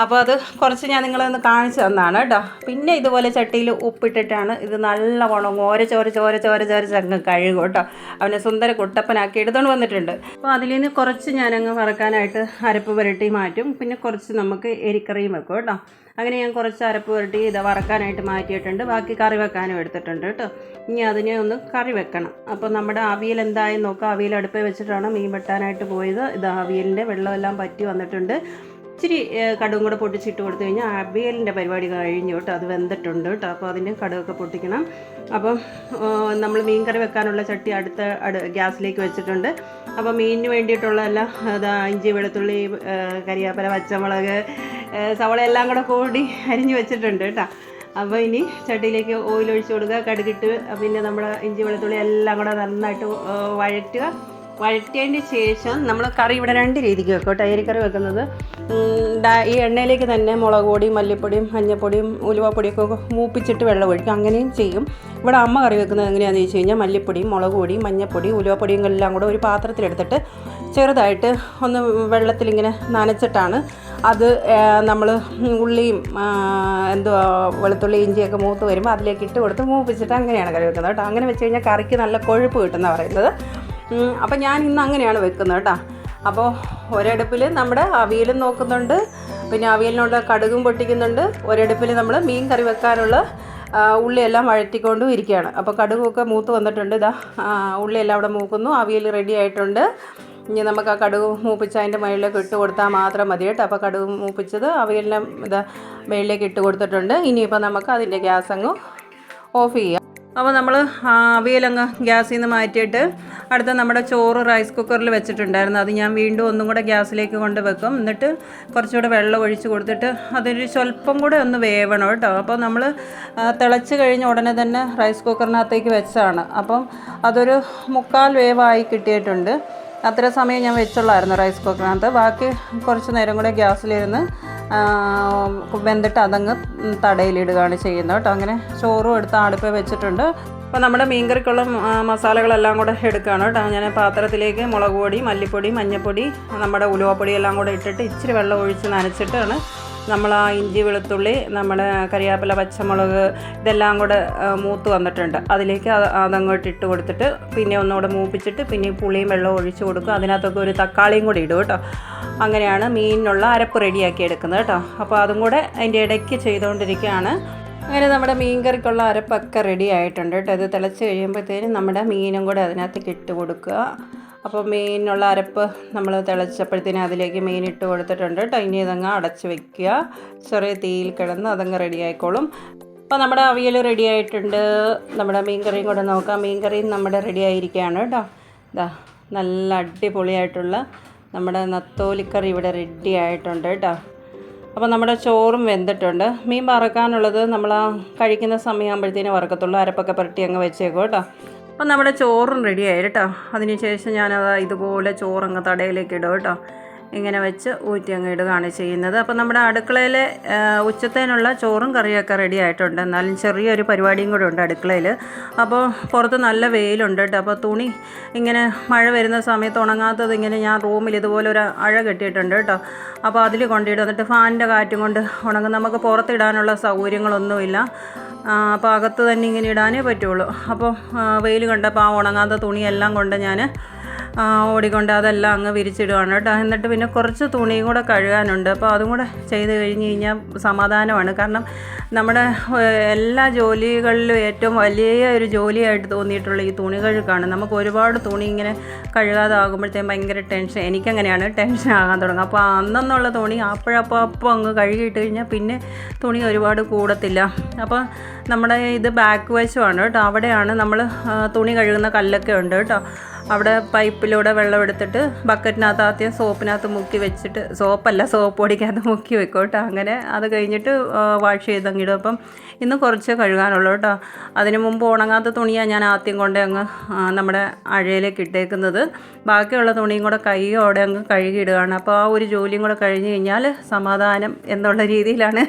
അപ്പോൾ അത് കുറച്ച് ഞാൻ നിങ്ങളെ ഒന്ന് കാണിച്ചു തന്നാണ് കേട്ടോ. പിന്നെ ഇതുപോലെ ചട്ടിയിൽ ഉപ്പിട്ടിട്ടാണ് ഇത് നല്ലവണ്ണം ഓര ചോര ചോര ചോര ചോര ചങ്ങ് കഴുകും കേട്ടോ. അവനെ സുന്ദര കുട്ടപ്പനാക്കി എടുത്തുകൊണ്ട് വന്നിട്ടുണ്ട്. അപ്പോൾ അതിൽ നിന്ന് കുറച്ച് ഞാനങ്ങ് വറക്കാനായിട്ട് അരപ്പ് പുരട്ടി മാറ്റും. പിന്നെ കുറച്ച് നമുക്ക് എരിക്കറിയും വെക്കും കേട്ടോ. അങ്ങനെ ഞാൻ കുറച്ച് അരപ്പ് പുരട്ടി ഇത് വറക്കാനായിട്ട് മാറ്റിയിട്ടുണ്ട്. ബാക്കി കറി വെക്കാനും എടുത്തിട്ടുണ്ട് കേട്ടോ. ഇനി അതിനെ ഒന്ന് കറി വെക്കണം. അപ്പോൾ നമ്മുടെ അവിയൽ എന്തായാലും നോക്കാം. അവിയൽ അടുപ്പിൽ വെച്ചിട്ടാണ് മീൻ വെട്ടാനായിട്ട് പോയത്. ഇത് അവിയലിന്റെ വെള്ളമെല്ലാം പറ്റി വന്നിട്ടുണ്ട്. ഇച്ചിരി കടുകും കൂടെ പൊട്ടിച്ചിട്ട് കൊടുത്തു കഴിഞ്ഞാൽ അവിയലിന്റെ പരിപാടി കഴിഞ്ഞു കേട്ടോ. അത് വെന്തിട്ടുണ്ട് കേട്ടോ. അപ്പോൾ അതിന്റെ കടുകൊക്കെ പൊട്ടിക്കണം. അപ്പം നമ്മൾ മീൻ കറി വെക്കാനുള്ള ചട്ടി അടുത്ത അടു ഗ്യാസിലേക്ക് വെച്ചിട്ടുണ്ട്. അപ്പോൾ മീനിന് വേണ്ടിയിട്ടുള്ള എല്ലാം അതാ ഇഞ്ചി വെളുത്തുള്ളി കരിയാപ്പല പച്ചമുളക് സവള എല്ലാം കൂടെ കൂടി അരിഞ്ഞ് വെച്ചിട്ടുണ്ട് കേട്ടോ. അപ്പോൾ ഇനി ചട്ടിയിലേക്ക് ഓയിൽ ഒഴിച്ച് കൊടുക്കുക കടുകിട്ട് പിന്നെ നമ്മുടെ ഇഞ്ചി വെളുത്തുള്ളി എല്ലാം കൂടെ നന്നായിട്ട് വഴറ്റുക. വഴറ്റിയതിന് ശേഷം നമ്മൾ കറി ഇവിടെ രണ്ട് രീതിക്ക് വെക്കും കേട്ടോ. ഏരിക്കറി വെക്കുന്നത് ഈ എണ്ണയിലേക്ക് തന്നെ മുളക് പൊടിയും മല്ലിപ്പൊടിയും മഞ്ഞപ്പൊടിയും ഉലുവപ്പൊടിയൊക്കെ മൂപ്പിച്ചിട്ട് വെള്ളം ഒഴിക്കും. അങ്ങനെയും ചെയ്യും. ഇവിടെ അമ്മ കറി വെക്കുന്നത് എങ്ങനെയാണെന്ന് ചോദിച്ചു കഴിഞ്ഞാൽ മല്ലിപ്പൊടിയും മുളക് പൊടിയും മഞ്ഞൾപ്പൊടിയും ഉലുവപ്പൊടിയും എല്ലാം കൂടെ ഒരു പാത്രത്തിലെടുത്തിട്ട് ചെറുതായിട്ട് ഒന്ന് വെള്ളത്തിലിങ്ങനെ നനച്ചിട്ടാണ് അത് നമ്മൾ ഉള്ളിയും എന്തുവാ വെളുത്തുള്ളി ഇഞ്ചിയൊക്കെ മൂത്ത് വരുമ്പോൾ അതിലേക്ക് ഇട്ട് കൊടുത്ത് മൂപ്പിച്ചിട്ട് അങ്ങനെയാണ് കറി വെക്കുന്നത് കേട്ടോ. അങ്ങനെ വെച്ച് കഴിഞ്ഞാൽ കറിക്ക് നല്ല കൊഴുപ്പ് കിട്ടുന്ന പറയുന്നത്. ഉം, അപ്പം ഞാൻ ഇന്ന് അങ്ങനെയാണ് വെക്കുന്നത് കേട്ടോ. അപ്പോൾ ഒരടുപ്പിൽ നമ്മുടെ അവിയലും നോക്കുന്നുണ്ട്. പിന്നെ അവിയലിനുള്ള കടുകും പൊട്ടിക്കുന്നുണ്ട്. ഒരടുപ്പിൽ നമ്മൾ മീൻ കറി വെക്കാനുള്ള ഉള്ളിയെല്ലാം വഴറ്റിക്കൊണ്ടും ഇരിക്കുകയാണ്. അപ്പോൾ കടുകൊക്കെ മൂത്ത് വന്നിട്ടുണ്ട്. ഇതാ ഉള്ളിയെല്ലാം അവിടെ മൂക്കുന്നു. അവിയൽ റെഡി ആയിട്ടുണ്ട്. ഇനി നമുക്ക് ആ കടുക് മൂപ്പിച്ച് അതിന്റെ മുകളിലേക്ക് ഇട്ട് കൊടുത്താൽ മാത്രം മതി കേട്ടോ. അപ്പോൾ കടുക് മൂപ്പിച്ചത് അവയെല്ലാം ഇതാ മുകളിലേക്ക് ഇട്ട് കൊടുത്തിട്ടുണ്ട്. ഇനിയിപ്പോൾ നമുക്ക് അതിന്റെ ഗ്യാസ് അങ്ങ് ഓഫ് ചെയ്യാം. അപ്പോൾ നമ്മൾ അവിയലങ്ങ് ഗ്യാസിൽ നിന്ന് മാറ്റിയിട്ട് അടുത്ത നമ്മുടെ ചോറ് റൈസ് കുക്കറിൽ വെച്ചിട്ടുണ്ടായിരുന്നു. അത് ഞാൻ വീണ്ടും ഒന്നും കൂടെ ഗ്യാസിലേക്ക് കൊണ്ട് വെക്കും. എന്നിട്ട് കുറച്ചുകൂടെ വെള്ളം ഒഴിച്ച് കൊടുത്തിട്ട് അതൊരു സ്വല്പം കൂടെ ഒന്ന് വേവണം കേട്ടോ. അപ്പോൾ നമ്മൾ തിളച്ച് കഴിഞ്ഞ ഉടനെ തന്നെ റൈസ് കുക്കറിനകത്തേക്ക് വെച്ചതാണ്. അപ്പം അതൊരു മുക്കാൽ വേവായി കിട്ടിയിട്ടുണ്ട്. അത്ര സമയം ഞാൻ വെച്ചുള്ളായിരുന്നു റൈസ് കുക്കറിനകത്ത്. ബാക്കി കുറച്ച് നേരം കൂടെ ഗ്യാസിലിരുന്ന് വെന്തിട്ട് അതങ്ങ് തടയിലിടുകയാണ് ചെയ്യുന്നത് കേട്ടോ. അങ്ങനെ ചോറും എടുത്ത് അടുപ്പ് വെച്ചിട്ടുണ്ട്. അപ്പോൾ നമ്മുടെ മീൻകറിക്കുള്ള മസാലകളെല്ലാം കൂടെ എടുക്കുകയാണ് കേട്ടോ. ഞാൻ പാത്രത്തിലേക്ക് മുളക് പൊടി മല്ലിപ്പൊടി മഞ്ഞൾപ്പൊടി നമ്മുടെ ഉലുവപ്പൊടി എല്ലാം കൂടെ ഇട്ടിട്ട് ഇച്ചിരി വെള്ളം ഒഴിച്ച് നനച്ചിട്ടാണ് നമ്മൾ ആ ഇഞ്ചി വെളുത്തുള്ളി നമ്മുടെ കരിയാപ്പില പച്ചമുളക് ഇതെല്ലാം കൂടെ മൂത്ത് വന്നിട്ടുണ്ട്. അതിലേക്ക് അത് അതങ്ങോട്ട് ഇട്ട് കൊടുത്തിട്ട് പിന്നെ ഒന്നുകൂടെ മൂപ്പിച്ചിട്ട് പിന്നെ പുളിയും വെള്ളവും ഒഴിച്ച് കൊടുക്കും അതിനകത്തൊക്കെ ഒരു തക്കാളിയും കൂടി ഇടും കേട്ടോ. അങ്ങനെയാണ് മീനിനുള്ള അരപ്പ് റെഡിയാക്കി എടുക്കുന്നത് കേട്ടോ. അപ്പോൾ അതും കൂടെ അതിന്റെ ഇടയ്ക്ക് ചെയ്തുകൊണ്ടിരിക്കുകയാണ്. അങ്ങനെ നമ്മുടെ മീൻ കറിക്കുള്ള അരപ്പൊക്കെ റെഡി ആയിട്ടുണ്ട് കേട്ടോ. ഇത് തിളച്ച് കഴിയുമ്പോഴത്തേനും നമ്മുടെ മീനും കൂടെ അതിനകത്തേക്ക് ഇട്ട് കൊടുക്കുക. അപ്പോൾ മീനുള്ള അരപ്പ് നമ്മൾ തിളച്ചപ്പോഴത്തേനും അതിലേക്ക് മീൻ ഇട്ട് കൊടുത്തിട്ടുണ്ട് ടൈനി ഇതങ്ങ് അടച്ച് വെക്കുക. ചെറിയ തീയിൽ കിടന്ന് അതങ്ങ് റെഡി ആയിക്കോളും. അപ്പോൾ നമ്മുടെ അവിയൽ റെഡി ആയിട്ടുണ്ട്. നമ്മുടെ മീൻ കറിയും കൂടെ നോക്കാം. മീൻ കറിയും നമ്മുടെ റെഡി ആയിരിക്കുകയാണ് കേട്ടോ. ഇതാ നല്ല അടിപൊളിയായിട്ടുള്ള നമ്മുടെ നത്തോലിക്കറി ഇവിടെ റെഡി ആയിട്ടുണ്ട് കേട്ടോ. അപ്പോൾ നമ്മുടെ ചോറും വെന്തിട്ടുണ്ട്. മീൻ വറക്കാനുള്ളത് നമ്മൾ കഴിക്കുന്ന സമയമാകുമ്പോഴത്തേനും വറക്കത്തുള്ളൂ. അരപ്പൊക്കെ പുരട്ടി അങ്ങ് വെച്ചേക്കും കേട്ടോ. അപ്പം നമ്മുടെ ചോറും റെഡിയായി കേട്ടോ. അതിനുശേഷം ഞാനത് ഇതുപോലെ ചോറങ്ങ് തടയിലേക്ക് ഇടും കേട്ടോ. ഇങ്ങനെ വെച്ച് ഊറ്റി അങ്ങ് ഇടുകയാണ് ചെയ്യുന്നത്. അപ്പോൾ നമ്മുടെ അടുക്കളയിൽ ഉച്ചത്തേനുള്ള ചോറും കറിയൊക്കെ റെഡി ആയിട്ടുണ്ട്. എന്നാലും ചെറിയൊരു പരിപാടിയും കൂടെ ഉണ്ട് അടുക്കളയിൽ അപ്പോൾ പുറത്ത് നല്ല വെയിലുണ്ട് കേട്ടോ. അപ്പോൾ തുണി ഇങ്ങനെ മഴ വരുന്ന സമയത്ത് ഉണങ്ങാത്തത് ഇങ്ങനെ ഞാൻ റൂമിൽ ഇതുപോലെ ഒരു അഴ കെട്ടിയിട്ടുണ്ട് കേട്ടോ. അപ്പോൾ അതിൽ കൊണ്ടിടും എന്നിട്ട് ഫാനിന്റെ കാറ്റും കൊണ്ട് ഉണങ്ങും. നമുക്ക് പുറത്തിടാനുള്ള സൗകര്യങ്ങളൊന്നുമില്ല. അപ്പോൾ അകത്ത് തന്നെ ഇങ്ങനെ ഇടാനേ പറ്റുള്ളൂ. അപ്പോൾ വെയിൽ കണ്ടപ്പോൾ ആ ഉണങ്ങാത്ത തുണിയെല്ലാം കൊണ്ട് ഞാൻ ഓടിക്കൊണ്ട് അതെല്ലാം അങ്ങ് വിരിച്ചിടുകയാണ് കേട്ടോ. എന്നിട്ട് പിന്നെ കുറച്ച് തുണിയും കൂടെ കഴുകാനുണ്ട്. അപ്പോൾ അതും കൂടെ ചെയ്ത് കഴിഞ്ഞ് കഴിഞ്ഞാൽ സമാധാനമാണ്. കാരണം നമ്മുടെ എല്ലാ ജോലികളിലും ഏറ്റവും വലിയ ഒരു ജോലിയായിട്ട് തോന്നിയിട്ടുള്ള ഈ തുണി കഴുകാണ് നമുക്ക് ഒരുപാട് തുണി ഇങ്ങനെ കഴുകാതെ ആകുമ്പോഴത്തേക്കും ഭയങ്കര ടെൻഷൻ. എനിക്കങ്ങനെയാണ് ടെൻഷൻ ആകാൻ തുടങ്ങും അപ്പോൾ അന്നെന്നുള്ള തുണി അപ്പോഴപ്പോൾ അപ്പോൾ അങ്ങ് കഴുകിയിട്ട് കഴിഞ്ഞാൽ പിന്നെ തുണി ഒരുപാട് കൂടത്തില്ല. അപ്പോൾ നമ്മുടെ ഇത് ബാക്ക് വശമാണ് കേട്ടോ. അവിടെയാണ് നമ്മൾ തുണി കഴുകുന്ന കല്ലൊക്കെ ഉണ്ട് കേട്ടോ. അവിടെ പൈപ്പിലൂടെ വെള്ളം എടുത്തിട്ട് ബക്കറ്റിനകത്ത് ആദ്യം സോപ്പിനകത്ത് മുക്കി വെച്ചിട്ട് സോപ്പല്ല സോപ്പ് പൊടിക്കകത്ത് മുക്കി വെക്കും കേട്ടോ അങ്ങനെ അത് കഴിഞ്ഞിട്ട് വാഷ് ചെയ്തങ്ങിടും അപ്പം ഇന്ന് കുറച്ച് കഴുകാനുള്ളൂ കേട്ടോ. അതിന് മുമ്പ് ഉണങ്ങാത്ത തുണിയാണ് ഞാൻ ആദ്യം കൊണ്ട് അങ്ങ് നമ്മുടെ അഴയിലേക്ക് ഇട്ടേക്കുന്നത്. ബാക്കിയുള്ള തുണിയും കൂടെ കൈയോടെ അങ്ങ് കഴുകിയിടുകയാണ് അപ്പോൾ ആ ഒരു ജോലിയും കൂടെ കഴിഞ്ഞ് കഴിഞ്ഞാൽ സമാധാനം എന്നുള്ള രീതിയിലാണ്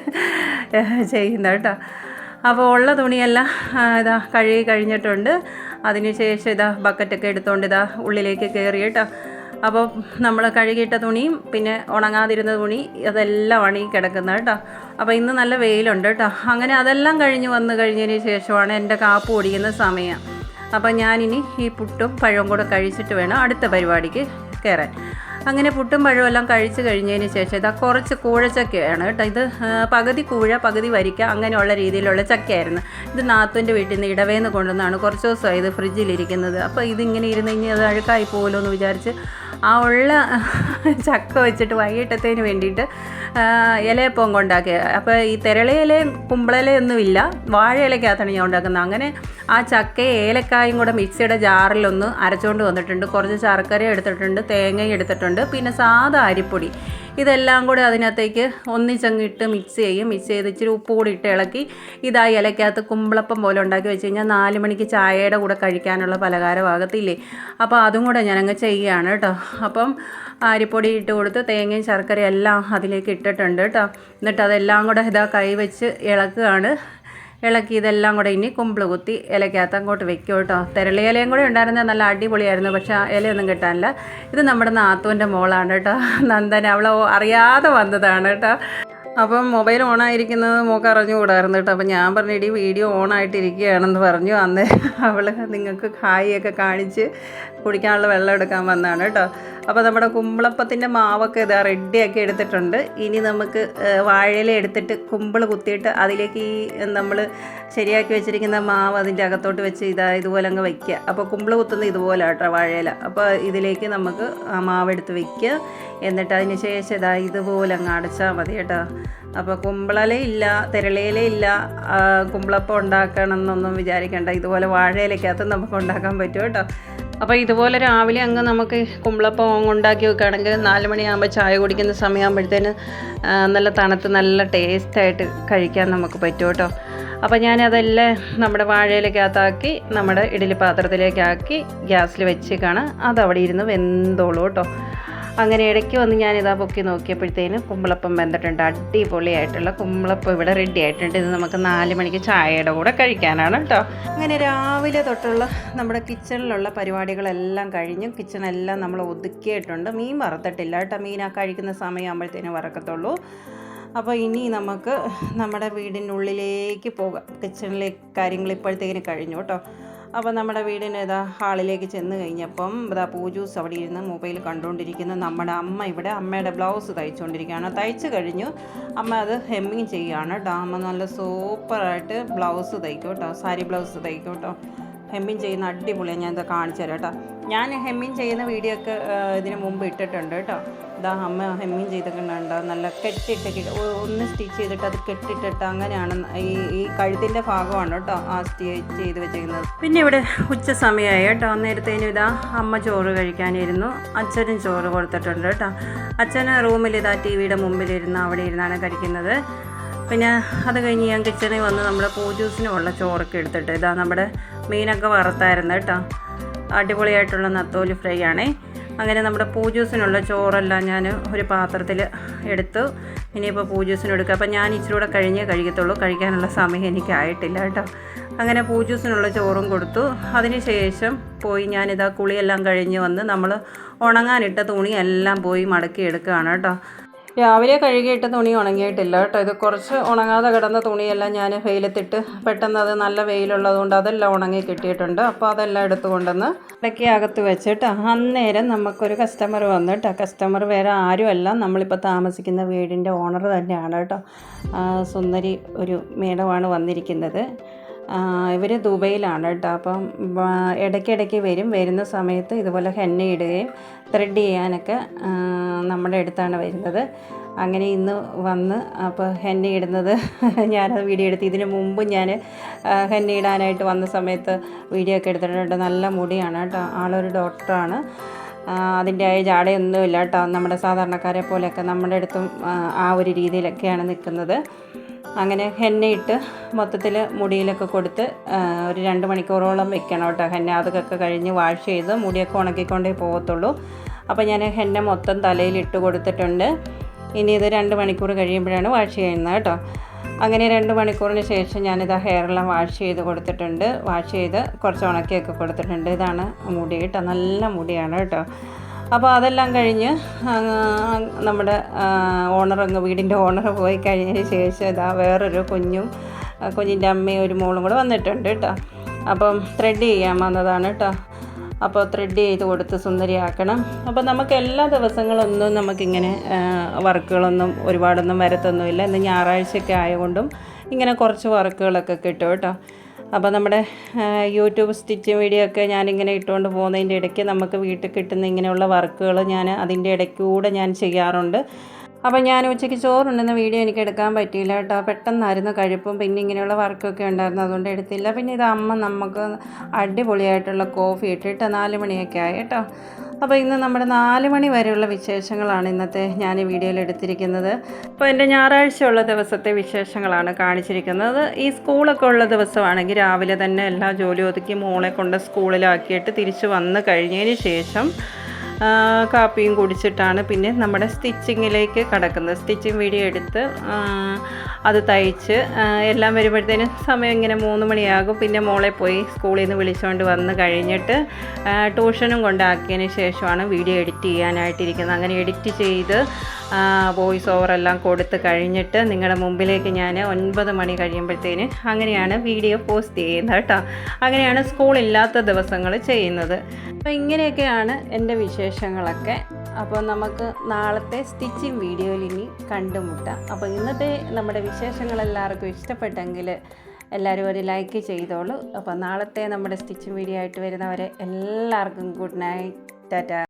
ചെയ്യുന്നത് കേട്ടോ. അപ്പോൾ ഉള്ള തുണിയെല്ലാം ഇതാ കഴുകി കഴിഞ്ഞിട്ടുണ്ട്. അതിനുശേഷം ഇതാ ബക്കറ്റൊക്കെ എടുത്തുകൊണ്ട് ഇതാ ഉള്ളിലേക്ക് കയറി കേട്ടോ. അപ്പോൾ നമ്മൾ കഴുകിയിട്ട തുണിയും പിന്നെ ഉണങ്ങാതിരുന്ന തുണി അതെല്ലാം ഈ കിടക്കുന്നത് കേട്ടോ. അപ്പോൾ ഇന്ന് നല്ല വെയിലുണ്ട് കേട്ടോ. അങ്ങനെ അതെല്ലാം കഴിഞ്ഞ് വന്നു കഴിഞ്ഞതിന് ശേഷമാണ് എന്റെ കാപ്പ് ഓടിക്കുന്ന സമയം. അപ്പോൾ ഞാനിനി ഈ പുട്ടും പഴവും കൂടെ കഴിച്ചിട്ട് വേണം അടുത്ത പരിപാടിക്ക് കയറാൻ. അങ്ങനെ പുട്ടും പഴവും എല്ലാം കഴിച്ചു കഴിഞ്ഞതിന് ശേഷം ഇതാ കുറച്ച് കൂഴച്ചക്കയാണ് കേട്ടോ. ഇത് പകുതി കൂഴ പകുതി വരിക്ക അങ്ങനെയുള്ള രീതിയിലുള്ള ചക്കയായിരുന്നു. ഇത് നാത്തുന്റെ വീട്ടിൽ നിന്ന് ഇടവേന്ന് കൊണ്ടുവന്നാണ് കുറച്ച് ദിവസമായി ഇത് ഫ്രിഡ്ജിലിരിക്കുന്നത്. അപ്പോൾ ഇതിങ്ങനെ ഇരുന്ന് കഴിഞ്ഞാൽ അത് അഴുക്കായി പോകുമല്ലോ എന്ന് വിചാരിച്ച് ആ ഉള്ള ചക്ക വെച്ചിട്ട് വൈകിട്ടത്തേന് വേണ്ടിയിട്ട് ഇലയപ്പം കൊണ്ടാക്കുക അപ്പോൾ ഈ തിരളിയിലയും ഇല്ല. വാഴയിലക്കകത്താണ് ഞാൻ ഉണ്ടാക്കുന്നത്. അങ്ങനെ ആ ചക്കയും ഏലക്കായും കൂടെ മിക്സിയുടെ ജാറിലൊന്ന് അരച്ചുകൊണ്ട് വന്നിട്ടുണ്ട്. കുറച്ച് ശർക്കര എടുത്തിട്ടുണ്ട് തേങ്ങയും എടുത്തിട്ടുണ്ട്. പിന്നെ സാധാ അരിപ്പൊടി. ഇതെല്ലാം കൂടെ അതിനകത്തേക്ക് ഒന്നിച്ചങ്ങിട്ട് മിക്സ് ചെയ്യും. മിക്സ് ചെയ്ത് ഇച്ചിരി ഉപ്പ് കൂടി ഇട്ട് ഇളക്കി. ഇതാ ഇലക്കകത്ത് കുമ്പളപ്പം പോലെ ഉണ്ടാക്കി വെച്ച് കഴിഞ്ഞാൽ നാല് മണിക്ക് ചായയുടെ കൂടെ കഴിക്കാനുള്ള പലഹാരമാകത്തില്ലേ അപ്പോൾ അതും കൂടെ ഞാനങ്ങ് ചെയ്യുകയാണ് കേട്ടോ. അപ്പം അരിപ്പൊടി ഇട്ട് കൊടുത്ത് തേങ്ങയും ശർക്കരയും എല്ലാം അതിലേക്ക് ഇട്ടിട്ടുണ്ട് കേട്ടോ. എന്നിട്ട് അതെല്ലാം കൂടെ ഇതാ കൈ വെച്ച് ഇളക്കുകയാണ്. ഇളക്കി ഇതെല്ലാം കൂടെ ഇനി കുമ്പിൾ കുത്തി ഇലക്കകത്ത് അങ്ങോട്ട് വെക്കും കേട്ടോ. തിരളി ഇലയും കൂടെ ഉണ്ടായിരുന്നത് നല്ല അടിപൊളിയായിരുന്നു പക്ഷെ ആ ഇലയൊന്നും കിട്ടാനില്ല. ഇത് നമ്മുടെ നാത്തുവിന്റെ മോളാണ് കേട്ടോ. നന്ദന അവളെ അറിയാതെ വന്നതാണ് കേട്ടോ. അപ്പം മൊബൈൽ ഓൺ ഓണായിരിക്കുന്നത് മോക്ക് അറിഞ്ഞുകൂടായിരുന്നു കേട്ടോ. അപ്പം ഞാൻ പറഞ്ഞു ഇടി വീഡിയോ ഓൺ ഓണായിട്ടിരിക്കുകയാണെന്ന് പറഞ്ഞു. അന്ന് അവൾ നിങ്ങൾക്ക് ഹായിയൊക്കെ കാണിച്ച് കുടിക്കാനുള്ള വെള്ളം എടുക്കാൻ വന്നതാണ് കേട്ടോ. അപ്പോൾ നമ്മുടെ കുമ്പളപ്പത്തിന്റെ മാവൊക്കെ ഇതാ റെഡിയാക്കി എടുത്തിട്ടുണ്ട്. ഇനി നമുക്ക് വാഴയില എടുത്തിട്ട് കുമ്പിൾ കുത്തിയിട്ട് അതിലേക്ക് ഈ നമ്മൾ ശരിയാക്കി വെച്ചിരിക്കുന്ന മാവ് അതിന്റെ അകത്തോട്ട് വെച്ച് ഇതാ ഇതുപോലെ അങ്ങ് വയ്ക്കുക അപ്പോൾ കുമ്പിൾ കുത്തുന്ന ഇതുപോലെ കേട്ടോ വാഴയില. അപ്പോൾ ഇതിലേക്ക് നമുക്ക് ആ മാവെടുത്ത് വയ്ക്കുക എന്നിട്ട് അതിന് ശേഷം ഇതാ ഇതുപോലെ അങ്ങ് അടച്ചാൽ മതി കേട്ടോ. അപ്പോൾ കുമ്പളല ഇല്ല തിരളിയില ഇല്ല കുമ്പളപ്പം ഉണ്ടാക്കണം എന്നൊന്നും വിചാരിക്കേണ്ട. ഇതുപോലെ വാഴയിലക്കകത്ത് നമുക്ക് ഉണ്ടാക്കാൻ പറ്റും കേട്ടോ. അപ്പോൾ ഇതുപോലെ രാവിലെ അങ്ങ് നമുക്ക് കുമ്പളപ്പം ഉണ്ടാക്കി വെക്കുകയാണെങ്കിൽ നാല് മണിയാകുമ്പോൾ ചായ കുടിക്കുന്ന സമയമാകുമ്പോഴത്തേന് നല്ല തണുത്ത് നല്ല ടേസ്റ്റായിട്ട് കഴിക്കാൻ നമുക്ക് പറ്റും കേട്ടോ. അപ്പോൾ ഞാനതെല്ലാം നമ്മുടെ വാഴയിലേക്കകത്താക്കി നമ്മുടെ ഇഡലി പാത്രത്തിലേക്കാക്കി ഗ്യാസിൽ വെച്ചേക്കാണ്. അതവിടെ ഇരുന്ന് വെന്തോളൂ കേട്ടോ. അങ്ങനെ ഇടയ്ക്ക് വന്ന് ഞാനിതാ പൊക്കി നോക്കിയപ്പോഴത്തേനും കുമ്പളപ്പം വെന്തിട്ടുണ്ട്. അടിപൊളിയായിട്ടുള്ള കുമ്പളപ്പം ഇവിടെ റെഡി ആയിട്ടുണ്ട്. ഇത് നമുക്ക് നാല് മണിക്ക് ചായയുടെ കൂടെ കഴിക്കാനാണ് കേട്ടോ. അങ്ങനെ രാവിലെ തൊട്ടുള്ള നമ്മുടെ കിച്ചണിലുള്ള പരിപാടികളെല്ലാം കഴിഞ്ഞു. കിച്ചണെല്ലാം നമ്മൾ ഒതുക്കിയിട്ടുണ്ട്. മീൻ വറുത്തിട്ടില്ല കേട്ടോ. മീൻ ആ കഴിക്കുന്ന സമയമാകുമ്പോഴത്തേനും വറക്കത്തുള്ളൂ. അപ്പോൾ ഇനി നമുക്ക് നമ്മുടെ വീടിനുള്ളിലേക്ക് പോകാം. കിച്ചണിലെ കാര്യങ്ങൾ ഇപ്പോഴത്തേക്കിന് കഴിഞ്ഞു കേട്ടോ. അപ്പോൾ നമ്മുടെ വീടിന് ഇതാ ഹാളിലേക്ക് ചെന്ന് കഴിഞ്ഞപ്പം ഇതാ പൂജൂസ് അവിടെ ഇരുന്ന് മൊബൈൽ കണ്ടുകൊണ്ടിരിക്കുന്ന. നമ്മുടെ അമ്മ ഇവിടെ അമ്മയുടെ ബ്ലൗസ് തയ്ച്ചുകൊണ്ടിരിക്കുകയാണ്. തയ്ച്ച് കഴിഞ്ഞു. അമ്മ അത് ഹെമ്മിങ് ചെയ്യുകയാണ് കേട്ടോ. അമ്മ നല്ല സൂപ്പറായിട്ട് ബ്ലൗസ് തയ്ക്കും കേട്ടോ. സാരി ബ്ലൗസ് തയ്ക്കും കേട്ടോ. ഹെമ്മിങ് ചെയ്യുന്ന അടിപൊളിയാണ്. ഞാൻ ഇത് കാണിച്ചു തരാം കേട്ടോ. ഞാൻ ഹെമ്മിങ് ചെയ്യുന്ന വീഡിയോ ഒക്കെ ഇതിന് മുമ്പ് ഇട്ടിട്ടുണ്ട് കേട്ടോ. ഇതാ അമ്മ ഹെമ്മിങ് ചെയ്തിട്ടുണ്ടോ നല്ല കെട്ടിട്ട് കിട്ട- ഒന്ന് സ്റ്റിച്ച് ചെയ്തിട്ട് അത് കെട്ടിട്ടിട്ട് അങ്ങനെയാണ് ഈ ഈ കഴുത്തിന്റെ ഭാഗമാണ് കേട്ടോ ആ സ്റ്റിച്ച് ചെയ്ത് വെച്ചിരിക്കുന്നത് പിന്നെ ഇവിടെ ഉച്ച സമയമായി കേട്ടോ. നേരത്തേനും ഇതാ അമ്മ ചോറ് കഴിക്കാനിരുന്നു. അച്ഛനും ചോറ് കൊടുത്തിട്ടുണ്ട് കേട്ടോ. അച്ഛന് റൂമിൽ ഇതാ ടി വിയുടെ മുമ്പിലിരുന്ന് അവിടെ ഇരുന്നാണ് കഴിക്കുന്നത്. പിന്നെ അത് കഴിഞ്ഞ് ഞാൻ കിച്ചണിൽ വന്ന് നമ്മുടെ പൂജൂസിനുമുള്ള ചോറൊക്കെ എടുത്തിട്ട് ഇതാ നമ്മുടെ മീനൊക്കെ വറുത്തായിരുന്നു കേട്ടോ. അടിപൊളിയായിട്ടുള്ള നത്തോലി ഫ്രൈ ആണേ. അങ്ങനെ നമ്മുടെ പൂജൂസിനുള്ള ചോറെല്ലാം ഞാൻ ഒരു പാത്രത്തിൽ എടുത്തു. ഇനിയിപ്പോൾ പൂജൂസിന് എടുക്കുക അപ്പോൾ ഞാൻ ഇച്ചിരി കൂടെ കഴിഞ്ഞേ കഴിക്കത്തുള്ളൂ. കഴിക്കാനുള്ള സമയം എനിക്കായിട്ടില്ല കേട്ടോ. അങ്ങനെ പൂജൂസിനുള്ള ചോറും കൊടുത്തു. അതിന് ശേഷം പോയി ഞാനിതാ കുളിയെല്ലാം കഴിഞ്ഞ് വന്ന് നമ്മൾ ഉണങ്ങാനിട്ട തുണിയെല്ലാം പോയി മടക്കി എടുക്കുകയാണ് കേട്ടോ. രാവിലെ കഴുകിയിട്ട തുണി ഉണങ്ങിയിട്ടില്ല കേട്ടോ. ഇത് കുറച്ച് ഉണങ്ങാതെ കിടന്ന തുണിയെല്ലാം ഞാൻ വെയിലത്തിട്ട് പെട്ടെന്ന് അത് നല്ല വെയിലുള്ളതുകൊണ്ട് അതെല്ലാം ഉണങ്ങി കിട്ടിയിട്ടുണ്ട്. അപ്പോൾ അതെല്ലാം എടുത്തു കൊണ്ടുവന്ന് ഇടയ്ക്ക് അകത്ത് വെച്ചിട്ട് അന്നേരം നമുക്കൊരു കസ്റ്റമർ വന്നു കേട്ടോ. കസ്റ്റമർ വേറെ ആരുമല്ല. നമ്മളിപ്പോൾ താമസിക്കുന്ന വീടിന്റെ ഓണർ തന്നെയാണ് കേട്ടോ. സുന്ദരി ഒരു മേഡമാണ് വന്നിരിക്കുന്നത്. ഇവർ ദുബൈയിലാണ് കേട്ടോ. അപ്പം ഇടയ്ക്കിടയ്ക്ക് വരും. വരുന്ന സമയത്ത് ഇതുപോലെ ഹെന്ന ഇടുകയും ത്രെഡ് ചെയ്യാനൊക്കെ നമ്മുടെ അടുത്താണ് വരുന്നത്. അങ്ങനെ ഇന്ന് വന്ന് അപ്പോൾ ഹെന്ന ഇടുന്നത് ഞാനത് വീഡിയോ എടുത്ത് ഇതിന് മുമ്പ് ഞാൻ ഹെന്ന ഇടാനായിട്ട് വന്ന സമയത്ത് വീഡിയോ ഒക്കെ എടുത്തിട്ടുണ്ട്. നല്ല മുടിയാണ് കേട്ടോ. ആളൊരു ഡോക്ടറാണ്. അതിന്റെ ആയ ജാടയൊന്നുമില്ല കേട്ടോ. നമ്മുടെ സാധാരണക്കാരെ പോലെയൊക്കെ നമ്മുടെ അടുത്തും ആ ഒരു രീതിയിലൊക്കെയാണ് നിൽക്കുന്നത്. അങ്ങനെ ഹെന്നയിട്ട് മൊത്തത്തിൽ മുടിയിലൊക്കെ കൊടുത്ത് ഒരു രണ്ട് മണിക്കൂറോളം വെക്കണം കേട്ടോ ഹെന്ന. അതൊക്കെ കഴിഞ്ഞ് വാഷ് ചെയ്ത് മുടിയൊക്കെ ഉണക്കിക്കൊണ്ടേ പോകത്തുള്ളൂ. അപ്പോൾ ഞാൻ ഹെന്ന മൊത്തം തലയിൽ ഇട്ട് കൊടുത്തിട്ടുണ്ട്. ഇനി ഇത് രണ്ട് മണിക്കൂർ കഴിയുമ്പോഴാണ് വാഷ് ചെയ്യുന്നത് കേട്ടോ. അങ്ങനെ രണ്ട് മണിക്കൂറിന് ശേഷം ഞാനിത് ഹെയറെല്ലാം വാഷ് ചെയ്ത് കൊടുത്തിട്ടുണ്ട്. വാഷ് ചെയ്ത് കുറച്ച് ഉണക്കിയൊക്കെ കൊടുത്തിട്ടുണ്ട്. ഇതാണ് മുടി കേട്ടോ. നല്ല മുടിയാണ് കേട്ടോ. അപ്പോൾ അതെല്ലാം കഴിഞ്ഞ് നമ്മുടെ ഓണർ അങ്ങ് വീടിന്റെ ഓണർ പോയി കഴിഞ്ഞതിന് ശേഷം ഇതാ വേറൊരു കുഞ്ഞും കുഞ്ഞിന്റെ അമ്മയും ഒരു മോളും കൂടെ വന്നിട്ടുണ്ട് കേട്ടോ അപ്പം ത്രെഡ് ചെയ്യാൻ വന്നതാണ് കേട്ടോ അപ്പോൾ ത്രെഡ് ചെയ്ത് കൊടുത്ത് സുന്ദരിയാക്കണം. അപ്പോൾ നമുക്ക് എല്ലാ ദിവസങ്ങളൊന്നും നമുക്കിങ്ങനെ വർക്കുകളൊന്നും ഒരുപാടൊന്നും വരത്തൊന്നുമില്ല. ഇന്ന് ഞായറാഴ്ചയൊക്കെ ആയതുകൊണ്ടും ഇങ്ങനെ കുറച്ച് വർക്കുകളൊക്കെ കിട്ടും കേട്ടോ അപ്പോൾ നമ്മുടെ യൂട്യൂബ് സ്റ്റിച്ച് വീഡിയോ ഒക്കെ ഞാനിങ്ങനെ ഇട്ടുകൊണ്ട് പോകുന്നതിന്റെ ഇടയ്ക്ക് നമുക്ക് വീട്ടിൽ കിട്ടുന്ന ഇങ്ങനെയുള്ള വർക്കുകൾ ഞാൻ അതിന്റെ ഇടയ്ക്കൂടെ ഞാൻ ചെയ്യാറുണ്ട്. അപ്പോൾ ഞാൻ ഉച്ചയ്ക്ക് ചോറുണ്ടെന്ന വീഡിയോ എനിക്ക് എടുക്കാൻ പറ്റിയില്ല കേട്ടോ. പെട്ടെന്നായിരുന്നു കഴിപ്പും. പിന്നെ ഇങ്ങനെയുള്ള വർക്കൊക്കെ ഉണ്ടായിരുന്നു. അതുകൊണ്ട് എടുത്തില്ല. പിന്നെ ഇത് അമ്മ നമുക്ക് അടിപൊളിയായിട്ടുള്ള കോഫി ഇട്ടിട്ട് നാല് മണിയൊക്കെ ആയി കേട്ടോ. അപ്പോൾ ഇന്ന് നമ്മുടെ നാല് മണി വരെയുള്ള വിശേഷങ്ങളാണ് ഇന്നത്തെ ഞാൻ ഈ വീഡിയോയിൽ എടുത്തിരിക്കുന്നത്. അപ്പോൾ എന്റെ ഞായറാഴ്ചയുള്ള ദിവസത്തെ വിശേഷങ്ങളാണ് കാണിച്ചിരിക്കുന്നത്. ഈ സ്കൂളൊക്കെ ഉള്ള ദിവസമാണെങ്കിൽ രാവിലെ തന്നെ എല്ലാ ജോലി ഒതുക്കി മോളെ കൊണ്ട് സ്കൂളിലാക്കിയിട്ട് തിരിച്ചു വന്ന് കഴിഞ്ഞതിന് ശേഷം കാപ്പിയും കുടിച്ചിട്ടാണ് പിന്നെ നമ്മുടെ സ്റ്റിച്ചിങ്ങിലേക്ക് കടക്കുന്നത്. സ്റ്റിച്ചിങ് വീഡിയോ എടുത്ത് അത് തയ്ച്ച് എല്ലാം വരുമ്പോഴത്തേനും സമയം ഇങ്ങനെ മൂന്ന് മണിയാകും. പിന്നെ മോളെ പോയി സ്കൂളിൽ നിന്ന് വിളിച്ചുകൊണ്ട് വന്ന് കഴിഞ്ഞിട്ട് ട്യൂഷനും കൊണ്ടാക്കിയതിന് ശേഷമാണ് വീഡിയോ എഡിറ്റ് ചെയ്യാനായിട്ടിരിക്കുന്നത്. അങ്ങനെ എഡിറ്റ് ചെയ്ത് വോയിസ് ഓവർ എല്ലാം കൊടുത്ത് കഴിഞ്ഞിട്ട് നിങ്ങളുടെ മുമ്പിലേക്ക് ഞാൻ ഒൻപത് മണി കഴിയുമ്പോഴത്തേന് അങ്ങനെയാണ് വീഡിയോ പോസ്റ്റ് ചെയ്യുന്നത് കേട്ടോ. അങ്ങനെയാണ് സ്കൂളില്ലാത്ത ദിവസങ്ങൾ ചെയ്യുന്നത്. അപ്പോൾ ഇങ്ങനെയൊക്കെയാണ് എന്റെ വിശേഷങ്ങളൊക്കെ. അപ്പോൾ നമുക്ക് നാളത്തെ സ്റ്റിച്ചിങ് വീഡിയോയിൽ ഇനി കണ്ടുമുട്ടാം. അപ്പോൾ ഇന്നത്തെ നമ്മുടെ വിശേഷങ്ങൾ എല്ലാവർക്കും ഇഷ്ടപ്പെട്ടെങ്കിൽ എല്ലാവരും ഒരു ലൈക്ക് ചെയ്തോളൂ. അപ്പോൾ നാളത്തെ നമ്മുടെ സ്റ്റിച്ചിങ് വീഡിയോ ആയിട്ട് വരുന്നവരെ എല്ലാവർക്കും ഗുഡ് നൈറ്റ്. ടാറ്റ.